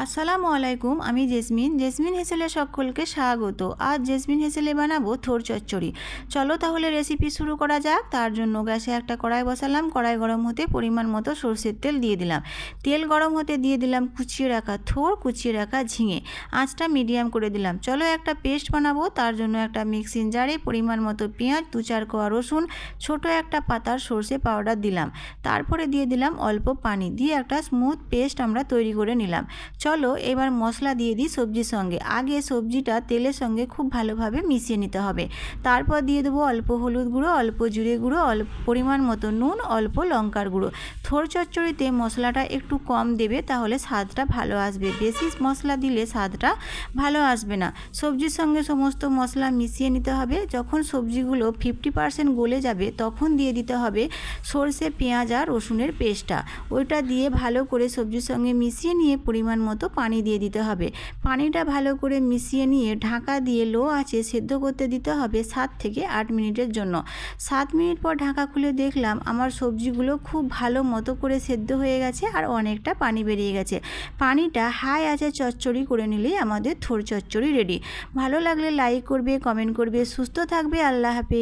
আসসালামু আলাইকুম, আমি জেসমিন। জেসমিন হেসেলে সকলকে স্বাগত। আজ জেসমিন হেসেলে বানাবো থোর চচ্চড়ি। চলো তাহলে রেসিপি শুরু করা যাক। তার জন্য গ্যাসে একটা কড়াই বসালাম। কড়াই গরম হতে পরিমাণ মতো সর্ষের তেল দিয়ে দিলাম। তেল গরম হতে দিয়ে দিলাম কুচিয়ে রাখা থোর, কুচিয়ে রাখা ঝিঙে। আঁচটা মিডিয়াম করে দিলাম। চলো একটা পেস্ট বানাবো। তার জন্য একটা মিক্সিং জারে পরিমাণ মতো পেঁয়াজ, দু চার কোয়া রসুন, ছোট একটা পাতার সর্ষে পাউডার দিলাম। তারপরে দিয়ে দিলাম অল্প পানি। দিয়ে একটা স্মুথ পেস্ট আমরা তৈরি করে নিলাম। চলো এবার মশলা দিয়ে দিই সবজির সঙ্গে। আগে সবজিটা তেলের সঙ্গে খুব ভালোভাবে মিশিয়ে নিতে হবে। তারপর দিয়ে দেবো অল্প হলুদ গুঁড়ো, অল্প জিরে গুঁড়ো, অল্প পরিমাণ মতো নুন, অল্প লঙ্কার গুঁড়ো। থোর চচ্চড়িতে মশলাটা একটু কম দেবে, তাহলে স্বাদটা ভালো আসবে। বেশি মশলা দিলে স্বাদটা ভালো আসবে না। সবজির সঙ্গে সমস্ত মশলা মিশিয়ে নিতে হবে। যখন সবজিগুলো ফিফটি পার্সেন্ট গলে যাবে, তখন দিয়ে দিতে হবে সর্ষে, পেঁয়াজ আর রসুনের পেস্টটা। ওইটা দিয়ে ভালো করে সবজির সঙ্গে মিশিয়ে নিয়ে পরিমাণ মতো পানি দিয়ে দিতে হবে। পানিটা ভালো করে মিশিয়ে নিয়ে ঢাকা দিয়ে লো আছে সেদ্ধ করতে দিতে হবে সাত থেকে আট মিনিটের জন্য। সাত মিনিট পর ঢাকা খুলে দেখলাম, আমার সবজিগুলো খুব ভালো মতো করে সেদ্ধ হয়ে গেছে আর অনেকটা পানি বেরিয়ে গেছে। পানিটা হাই আছে চচ্চড়ি করে নিলেই আমাদের থোর চচ্চড়ি রেডি ভালো লাগলে লাইক করবে কমেন্ট করবে, সুস্থ থাকবে, আল্লাহ হাফেজ।